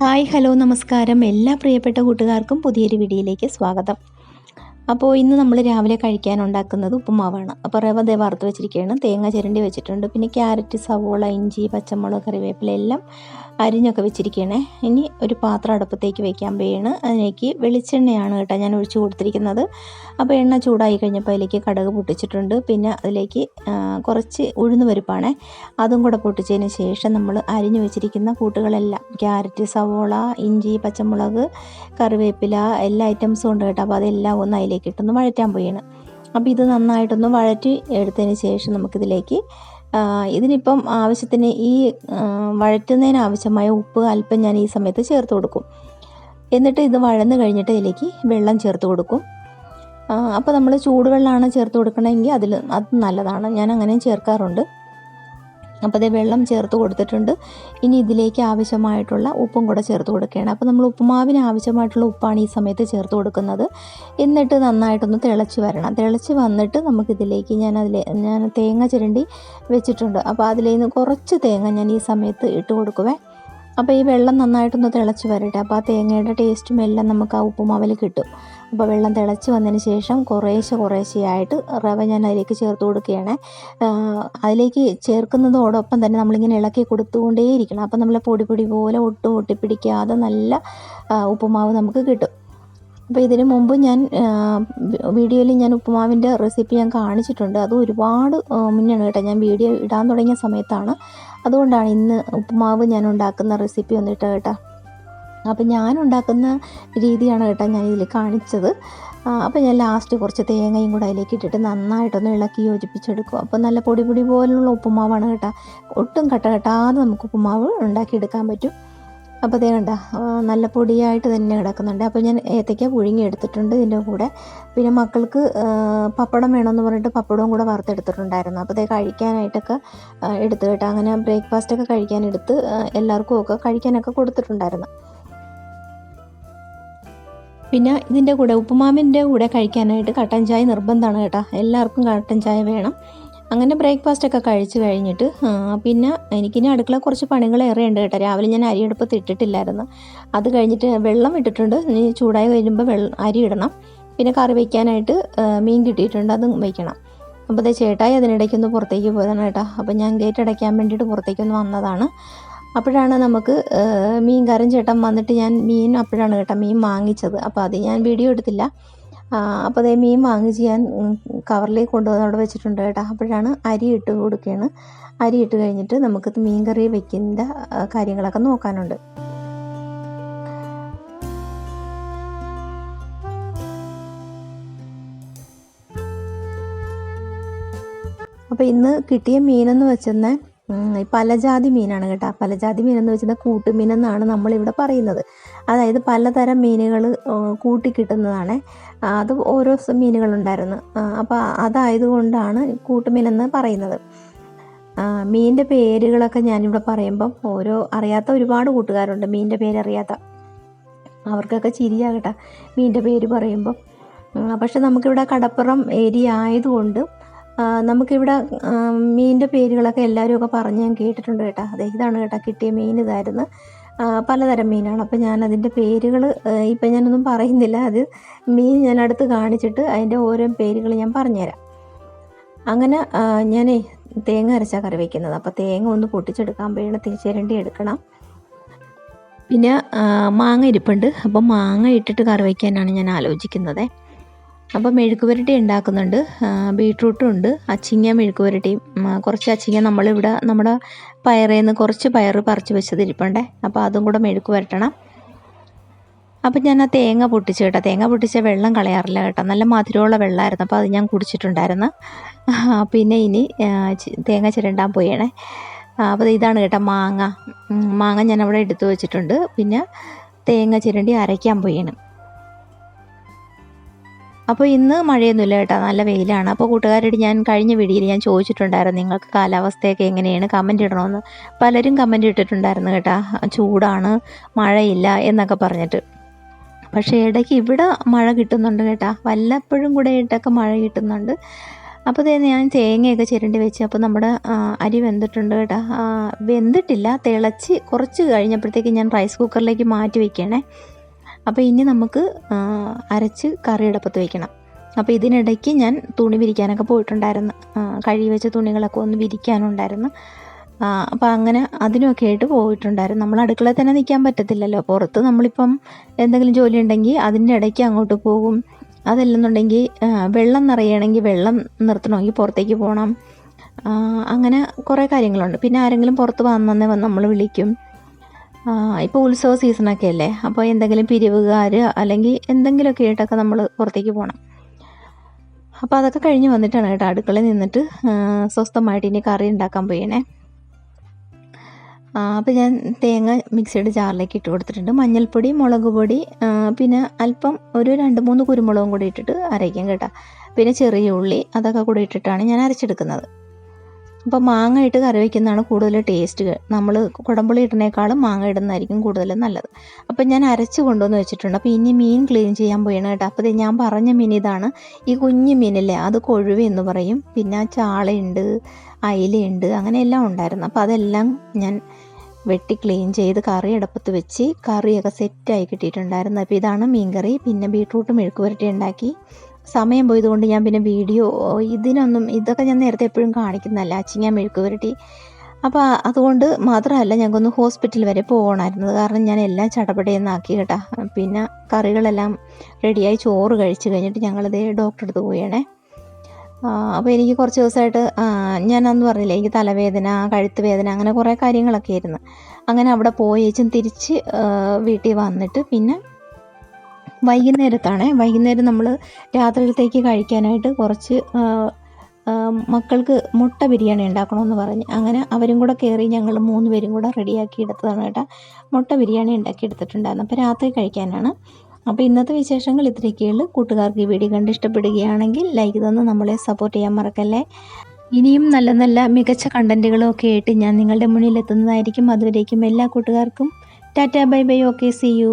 Hi hello നമസ്കാരം. എല്ലാ പ്രിയപ്പെട്ട കൂട്ടുകാർക്കും പുതിയൊരു വീഡിയോയിലേക്ക് സ്വാഗതം. അപ്പോൾ ഇന്ന് നമ്മൾ രാവിലെ കഴിക്കാൻ ഉണ്ടാക്കുന്നത് ഉപ്പുമാവാണ്. അപ്പോൾ റവ ദേ വറുത്ത് വെച്ചിരിക്കുകയാണ്. തേങ്ങ ചിരണ്ടി വെച്ചിട്ടുണ്ട്. പിന്നെ ക്യാരറ്റ് സവോള ഇഞ്ചി പച്ചമുളക് കറിവേപ്പില എല്ലാം അരിഞ്ഞൊക്കെ വെച്ചിരിക്കണേ. ഇനി ഒരു പാത്രം അടുപ്പത്തേക്ക് വെക്കാൻ പോയാണ് അതിലേക്ക് വെളിച്ചെണ്ണയാണ് കേട്ടോ ഞാൻ ഒഴിച്ചു കൊടുത്തിരിക്കുന്നത്. അപ്പോൾ എണ്ണ ചൂടായി കഴിഞ്ഞപ്പോൾ അതിലേക്ക് കടക് പൊട്ടിച്ചിട്ടുണ്ട്. പിന്നെ അതിലേക്ക് കുറച്ച് ഉഴുന്ന് പരിപ്പാണേ അതും കൂടെ പൊട്ടിച്ചതിന് ശേഷം നമ്മൾ അരിഞ്ഞു വെച്ചിരിക്കുന്ന കൂട്ടുകളെല്ലാം ക്യാരറ്റ് സവോള ഇഞ്ചി പച്ചമുളക് കറിവേപ്പില എല്ലാ ഐറ്റംസും ഉണ്ട് കേട്ടോ. അപ്പോൾ അതെല്ലാം ഒന്ന് അതിലേക്ക് ഇട്ടൊന്ന് വഴറ്റാൻ പോയാണ് അപ്പോൾ ഇത് നന്നായിട്ടൊന്ന് വഴറ്റി എടുത്തതിന് ശേഷം നമുക്കിതിലേക്ക് ഇതിനിപ്പം ആവശ്യത്തിന് ഈ വഴറ്റുന്നതിന് ആവശ്യമായ ഉപ്പ് അല്പം ഞാൻ ഈ സമയത്ത് ചേർത്ത് കൊടുക്കും. എന്നിട്ട് ഇത് വഴന്ന് കഴിഞ്ഞിട്ട് ഇതിലേക്ക് വെള്ളം ചേർത്ത് കൊടുക്കും. അപ്പോൾ നമ്മൾ ചൂടുവെള്ളമാണ് ചേർത്ത് കൊടുക്കണമെങ്കിൽ അതിൽ അത് നല്ലതാണ്. ഞാൻ അങ്ങനെയും ചേർക്കാറുണ്ട്. അപ്പോൾ അതേ വെള്ളം ചേർത്ത് കൊടുത്തിട്ടുണ്ട്. ഇനി ഇതിലേക്ക് ആവശ്യമായിട്ടുള്ള ഉപ്പും കൂടെ ചേർത്ത് കൊടുക്കുകയാണ്. അപ്പോൾ നമ്മൾ ഉപ്പുമാവിന് ആവശ്യമായിട്ടുള്ള ഉപ്പാണ് ഈ സമയത്ത് ചേർത്ത് കൊടുക്കുന്നത്. എന്നിട്ട് നന്നായിട്ടൊന്ന് തിളച്ച് വരണം. തിളച്ച് വന്നിട്ട് നമുക്കിതിലേക്ക് ഞാൻ അതിൽ ഞാൻ തേങ്ങ ചിരണ്ടി വെച്ചിട്ടുണ്ട്. അപ്പോൾ അതിൽ നിന്ന് കുറച്ച് തേങ്ങ ഞാൻ ഈ സമയത്ത് ഇട്ട് കൊടുക്കുവേ. അപ്പോൾ ഈ വെള്ളം നന്നായിട്ടൊന്ന് തിളച്ച് വരട്ടെ. അപ്പോൾ ആ തേങ്ങയുടെ ടേസ്റ്റും എല്ലാം നമുക്ക് ആ ഉപ്പുമാവിൽ കിട്ടും. അപ്പോൾ വെള്ളം തിളച്ച് വന്നതിന് ശേഷം കുറേശ്ശെ കുറേശ്ശെയായിട്ട് റവ ഞാൻ അതിലേക്ക് ചേർത്ത് കൊടുക്കുകയാണ്. അതിലേക്ക് ചേർക്കുന്നതോടൊപ്പം തന്നെ നമ്മളിങ്ങനെ ഇളക്കി കൊടുത്തുകൊണ്ടേയിരിക്കണം. അപ്പോൾ നമ്മൾ പൊടി പൊടി പോലെ ഒട്ടും ഒട്ടിപ്പിടിക്കാതെ നല്ല ഉപ്പുമാവ് നമുക്ക് കിട്ടും. അപ്പോൾ ഇതിന് മുമ്പ് ഞാൻ വീഡിയോയിൽ ഞാൻ ഉപ്പുമാവിന്റെ റെസിപ്പി ഞാൻ കാണിച്ചിട്ടുണ്ട്. അത് ഒരുപാട് മുന്നാണ് കേട്ടോ ഞാൻ വീഡിയോ ഇടാൻ തുടങ്ങിയ സമയത്താണ്. അതുകൊണ്ടാണ് ഇന്ന് ഉപ്പുമാവ് ഞാൻ ഉണ്ടാക്കുന്ന റെസിപ്പി വന്നിട്ട് കേട്ടോ. അപ്പോൾ ഞാൻ ഉണ്ടാക്കുന്ന രീതിയാണ് കേട്ടോ ഞാൻ ഇതിൽ കാണിച്ചത്. അപ്പോൾ ഞാൻ ലാസ്റ്റ് കുറച്ച് തേങ്ങയും കൂടെ അതിലേക്ക് ഇട്ടിട്ട് നന്നായിട്ടൊന്ന് ഇളക്കി യോജിപ്പിച്ചെടുക്കും. അപ്പോൾ നല്ല പൊടി പൊടി പോലുള്ള ഉപ്പുമാവാണ് കേട്ടോ. ഒട്ടും കട്ട കെട്ടാതെ നമുക്ക് ഉപ്പുമാവ് ഉണ്ടാക്കിയെടുക്കാൻ പറ്റും. അപ്പോൾ അതേ കണ്ട നല്ല പൊടിയായിട്ട് തന്നെ കിടക്കുന്നുണ്ട്. അപ്പോൾ ഞാൻ ഏത്തയ്ക്ക പുഴുങ്ങി എടുത്തിട്ടുണ്ട് ഇതിന്റെ കൂടെ. പിന്നെ മക്കൾക്ക് പപ്പടം വേണമെന്ന് പറഞ്ഞിട്ട് പപ്പടവും കൂടെ വറുത്തെടുത്തിട്ടുണ്ടായിരുന്നു. അപ്പോൾ അതേ കഴിക്കാനായിട്ടൊക്കെ എടുത്ത് കേട്ടോ. അങ്ങനെ ബ്രേക്ക്ഫാസ്റ്റൊക്കെ കഴിക്കാൻ എടുത്ത് എല്ലാവർക്കും ഒക്കെ കഴിക്കാനൊക്കെ കൊടുത്തിട്ടുണ്ടായിരുന്നു. പിന്നെ ഇതിന്റെ കൂടെ ഉപ്പുമാവിന്റെ കൂടെ കഴിക്കാനായിട്ട് കട്ടൻ ചായ നിർബന്ധമാണ് കേട്ടോ. എല്ലാവർക്കും കട്ടൻ ചായ വേണം. അങ്ങനെ ബ്രേക്ക്ഫാസ്റ്റ് ഒക്കെ കഴിച്ചു കഴിഞ്ഞിട്ട് പിന്നെ എനിക്കിനി അടുക്കള കുറച്ച് പണികൾ ഉണ്ട് കേട്ടോ. രാവിലെ ഞാൻ അരിയെടുപ്പത്ത് ഇട്ടിട്ടില്ലായിരുന്നു. അത് കഴിഞ്ഞിട്ട് വെള്ളം ഇട്ടിട്ടുണ്ട്. ഇനി ചൂടായി കഴിയുമ്പോൾ വെള്ളം അരി ഇടണം. പിന്നെ കറി വയ്ക്കാനായിട്ട് മീൻ കിട്ടിയിട്ടുണ്ട്. അതും വയ്ക്കണം അപ്പോൾ ദേ ചേട്ടായി അതിനിടയ്ക്കൊന്ന് പുറത്തേക്ക് പോയതാണ് കേട്ടോ. അപ്പോൾ ഞാൻ ഗേറ്റ് അടയ്ക്കാൻ വേണ്ടിയിട്ട് പുറത്തേക്കൊന്ന് വന്നതാണ്. അപ്പോഴാണ് നമുക്ക് മീൻ മീൻകാരൻ ചേട്ടൻ വന്നിട്ട് ഞാൻ മീൻ അപ്പോഴാണ് കേട്ടോ മീൻ വാങ്ങിച്ചത്. അപ്പോൾ അത് ഞാൻ വീഡിയോ എടുത്തില്ല. അപ്പോൾ അതേ മീൻ വാങ്ങിച്ച് ഞാൻ കവറിലേക്ക് കൊണ്ടുവന്ന് അവിടെ വെച്ചിട്ടുണ്ട് കേട്ടോ. അപ്പോഴാണ് അരി ഇട്ട് കൊടുക്കുകയാണ് അരി ഇട്ട് കഴിഞ്ഞിട്ട് നമുക്ക് മീൻ കറി വെക്കുന്ന കാര്യങ്ങളൊക്കെ നോക്കാനുണ്ട്. അപ്പോൾ ഇന്ന് കിട്ടിയ മീനെന്ന് വെച്ചെന്ന്. പലജാതി മീനാണ് കേട്ടോ. പലജാതി മീൻ എന്ന് വെച്ചാൽ കൂട്ടുമീൻ കൂട്ടുമീനെന്നാണ് നമ്മളിവിടെ പറയുന്നത്. അതായത് പലതരം മീനുകൾ കൂട്ടി കിട്ടുന്നതാണ് അത് ഓരോ മീനുകളുണ്ടായിരുന്നു. അപ്പോൾ അതായതുകൊണ്ടാണ് കൂട്ടുമീനെന്ന് പറയുന്നത്. ആ, മീനിന്റെ പേരുകളൊക്കെ ഞാനിവിടെ പറയുമ്പം ഓരോ അറിയാത്ത ഒരുപാട് കൂട്ടുകാരുണ്ട്. മീനിന്റെ പേരറിയാത്ത അവർക്കൊക്കെ ചിരിയാകട്ടെ മീനിന്റെ പേര് പറയുമ്പം. പക്ഷെ നമുക്കിവിടെ കടപ്പുറം ഏരിയ ആയതുകൊണ്ട് നമുക്കിവിടെ മീനിന്റെ പേരുകളൊക്കെ എല്ലാവരും ഒക്കെ പറഞ്ഞ് ഞാൻ കേട്ടിട്ടുണ്ട് കേട്ടോ. അതെ ഇതാണ് കേട്ടോ കിട്ടിയ മീൻ ഇതായിരുന്നു. പലതരം മീനാണ്. അപ്പോൾ ഞാൻ അതിന്റെ പേരുകൾ ഇപ്പം ഞാനൊന്നും പറയുന്നില്ല. അത് മീൻ ഞാൻ അടുത്ത് കാണിച്ചിട്ട് അതിന്റെ ഓരോ പേരുകൾ ഞാൻ പറഞ്ഞുതരാം. അങ്ങനെ ഞാനേ തേങ്ങ അരച്ചാൽ കറി വയ്ക്കുന്നത് അപ്പോൾ തേങ്ങ ഒന്ന് പൊട്ടിച്ചെടുക്കാൻ വേണം തിരിച്ചേരണ്ടി എടുക്കണം. പിന്നെ മാങ്ങ ഇരിപ്പുണ്ട്. അപ്പം മാങ്ങ ഇട്ടിട്ട് കറി വയ്ക്കാനാണ് ഞാൻ ആലോചിക്കുന്നത്. അപ്പം മെഴുക്ക് പുരട്ടി ഉണ്ടാക്കുന്നുണ്ട് ബീട്രൂട്ടും ഉണ്ട്. അച്ചിങ്ങ മെഴുക്ക് കുറച്ച് അച്ചിങ്ങ നമ്മളിവിടെ നമ്മുടെ പയറിൽ നിന്ന് കുറച്ച് പയർ പറിച്ച് വെച്ചത് ഇരിപ്പുണ്ടേ അപ്പോൾ അതും കൂടെ മെഴുക്ക് പുരട്ടണം. അപ്പം ഞാൻ ആ തേങ്ങ പൊട്ടിച്ച് കേട്ടോ. തേങ്ങ പൊട്ടിച്ച വെള്ളം കളയാറില്ല കേട്ടോ. നല്ല മധുരമുള്ള വെള്ളമായിരുന്നു. അപ്പോൾ അത് ഞാൻ കുടിച്ചിട്ടുണ്ടായിരുന്നു. പിന്നെ ഇനി തേങ്ങ ചിരണ്ടാൻ പോയണേ അപ്പോൾ ഇതാണ് കേട്ടോ മാങ്ങ. മാങ്ങ ഞാൻ അവിടെ എടുത്തു വെച്ചിട്ടുണ്ട്. പിന്നെ തേങ്ങ ചിരണ്ടി അരയ്ക്കാൻ പോയാണ് അപ്പോൾ ഇന്ന് മഴയൊന്നുമില്ല കേട്ടോ. നല്ല വെയിലാണ്. അപ്പോൾ കൂട്ടുകാരോട് ഞാൻ കഴിഞ്ഞ വീഡിയോയിൽ ഞാൻ ചോദിച്ചിട്ടുണ്ടായിരുന്നു നിങ്ങൾക്ക് കാലാവസ്ഥയൊക്കെ എങ്ങനെയാണ് കമന്റ് ഇടണമെന്ന്. പലരും കമന്റ് ഇട്ടിട്ടുണ്ടായിരുന്നു കേട്ടോ. ചൂടാണ് മഴയില്ല എന്നൊക്കെ പറഞ്ഞിട്ട്. പക്ഷേ ഇടയ്ക്ക് ഇവിടെ മഴ കിട്ടുന്നുണ്ട് കേട്ടോ. വല്ലപ്പോഴും കൂടെ ഇട്ടൊക്കെ മഴ കിട്ടുന്നുണ്ട്. അപ്പോൾ തന്നെ ഞാൻ തേങ്ങയൊക്കെ ചിരണ്ടി വെച്ച് അപ്പോൾ നമ്മുടെ അരി വെന്തിട്ടുണ്ട് കേട്ടോ. വെന്തിട്ടില്ല തിളച്ച് കുറച്ച് കഴിഞ്ഞപ്പോഴത്തേക്ക് ഞാൻ റൈസ് കുക്കറിലേക്ക് മാറ്റി വെക്കണേ. അപ്പോൾ ഇനി നമുക്ക് അരച്ച് കറി അടുപ്പത്ത് വെക്കണം. അപ്പോൾ ഇതിനിടയ്ക്ക് ഞാൻ തുണി വിരിക്കാനൊക്കെ പോയിട്ടുണ്ടായിരുന്നു. കഴുകി വെച്ച തുണികളൊക്കെ ഒന്ന് വിരിക്കാനുണ്ടായിരുന്നു. അപ്പോൾ അങ്ങനെ അതിനൊക്കെ ആയിട്ട് പോയിട്ടുണ്ടായിരുന്നു. നമ്മൾ അടുക്കളയിൽ തന്നെ നിൽക്കാൻ പറ്റത്തില്ലല്ലോ. പുറത്ത് നമ്മളിപ്പം എന്തെങ്കിലും ജോലി ഉണ്ടെങ്കിൽ അതിന്റെ ഇടയ്ക്ക് അങ്ങോട്ട് പോകും. അതല്ലെന്നുണ്ടെങ്കിൽ വെള്ളം നിറയണമെങ്കിൽ വെള്ളം നിർത്തണമെങ്കിൽ പുറത്തേക്ക് പോകണം. അങ്ങനെ കുറേ കാര്യങ്ങളുണ്ട്. പിന്നെ ആരെങ്കിലും പുറത്ത് വന്നേ വന്ന് നമ്മൾ വിളിക്കും. ഇപ്പോൾ ഉത്സവ സീസണൊക്കെ അല്ലേ? അപ്പോൾ എന്തെങ്കിലും പിരിവുകാർ അല്ലെങ്കിൽ എന്തെങ്കിലുമൊക്കെ ആയിട്ടൊക്കെ നമ്മൾ പുറത്തേക്ക് പോകണം അപ്പോൾ അതൊക്കെ കഴിഞ്ഞ് വന്നിട്ടാണ് കേട്ടോ അടുക്കളയിൽ നിന്നിട്ട് സ്വസ്ഥമായിട്ട് ഇനി കറി ഉണ്ടാക്കാൻ പോയണേ അപ്പോൾ ഞാൻ തേങ്ങ മിക്സിയുടെ ജാറിലേക്ക് ഇട്ട് കൊടുത്തിട്ടുണ്ട്. മഞ്ഞൾപ്പൊടി മുളക് പൊടി പിന്നെ അല്പം ഒരു രണ്ട് മൂന്ന് കുരുമുളകും കൂടി ഇട്ടിട്ട് അരയ്ക്കും കേട്ടോ. പിന്നെ ചെറിയ ഉള്ളി അതൊക്കെ കൂടി ഇട്ടിട്ടാണ് ഞാൻ അരച്ചെടുക്കുന്നത്. അപ്പോൾ മാങ്ങ ഇട്ട് കറി വയ്ക്കുന്നതാണ് കൂടുതൽ ടേസ്റ്റ് നമ്മൾ കുടമ്പുളി ഇടുന്നേക്കാളും മാങ്ങ ഇടുന്നതായിരിക്കും കൂടുതൽ നല്ലത്. അപ്പോൾ ഞാൻ അരച്ച് കൊണ്ടുവന്ന് വെച്ചിട്ടുണ്ട്. അപ്പോൾ ഇനി മീൻ ക്ലീൻ ചെയ്യാൻ പോയാണ് കേട്ടോ. അപ്പോൾ ഞാൻ പറഞ്ഞ മീൻ ഇതാണ്. ഈ കുഞ്ഞു മീനല്ലേ അത് കൊഴുവ എന്ന് പറയും. പിന്നെ ചാളയുണ്ട് അയിലയുണ്ട് അങ്ങനെ എല്ലാം ഉണ്ടായിരുന്നു. അപ്പോൾ അതെല്ലാം ഞാൻ വെട്ടി ക്ലീൻ ചെയ്ത് കറി അടുപ്പത്ത് വെച്ച് കറിയൊക്കെ സെറ്റായി കിട്ടിയിട്ടുണ്ടായിരുന്നു. അപ്പോൾ ഇതാണ് മീൻകറി. പിന്നെ ബീട്രൂട്ട് മെഴുക്ക് പുരട്ടി ഉണ്ടാക്കി. സമയം പോയതുകൊണ്ട് ഞാൻ പിന്നെ വീഡിയോ ഇതിനൊന്നും ഇതൊക്കെ ഞാൻ നേരത്തെ എപ്പോഴും കാണിക്കുന്നതല്ല അച്ചിങ്ങ മെഴുക്ക് പുരട്ടി അപ്പോൾ അതുകൊണ്ട് മാത്രമല്ല ഞങ്ങൾക്കൊന്ന് ഹോസ്പിറ്റൽ വരെ പോകണമായിരുന്നത് കാരണം ഞാൻ എല്ലാം ചടപടയെന്നാക്കി കേട്ടാ. പിന്നെ കറികളെല്ലാം റെഡിയായി ചോറ് കഴിച്ച് കഴിഞ്ഞിട്ട് ഞങ്ങളതേ ഡോക്ടറെ അടുത്ത് പോയണേ അപ്പോൾ എനിക്ക് കുറച്ച് ദിവസമായിട്ട് ഞാൻ അന്ന് പറഞ്ഞില്ലേ എനിക്ക് തലവേദന കഴുത്ത് വേദന അങ്ങനെ കുറേ കാര്യങ്ങളൊക്കെ ആയിരുന്നു അങ്ങനെ അവിടെ പോയേച്ചും തിരിച്ച് വീട്ടിൽ വന്നിട്ട് പിന്നെ വൈകുന്നേരത്താണ്. വൈകുന്നേരം നമ്മൾ രാത്രിയിലത്തേക്ക് കഴിക്കാനായിട്ട് കുറച്ച് മക്കൾക്ക് മുട്ട ബിരിയാണി ഉണ്ടാക്കണമെന്ന് പറഞ്ഞ്. അങ്ങനെ അവരും കൂടെ കയറി ഞങ്ങൾ മൂന്ന് പേരും കൂടെ റെഡിയാക്കി എടുത്തതാണ് കേട്ടോ. മുട്ട ബിരിയാണി ഉണ്ടാക്കി എടുത്തിട്ടുണ്ടായിരുന്നു. അപ്പോൾ രാത്രി കഴിക്കാനാണ്. അപ്പോൾ ഇന്നത്തെ വിശേഷങ്ങൾ ഇത്രയൊക്കെയുള്ളൂ കൂട്ടുകാർക്ക് ഈ വീഡിയോ കണ്ട് ഇഷ്ടപ്പെടുകയാണെങ്കിൽ ലൈക്ക് തന്ന് നമ്മളെ സപ്പോർട്ട് ചെയ്യാൻ മറക്കല്ലേ? ഇനിയും നല്ല നല്ല മികച്ച കണ്ടന്റുകളും ഒക്കെ ആയിട്ട് ഞാൻ നിങ്ങളുടെ മുന്നിൽ എത്തുന്നതായിരിക്കും. അതുവരേക്കും എല്ലാ കൂട്ടുകാർക്കും tata bye bye. Okay see you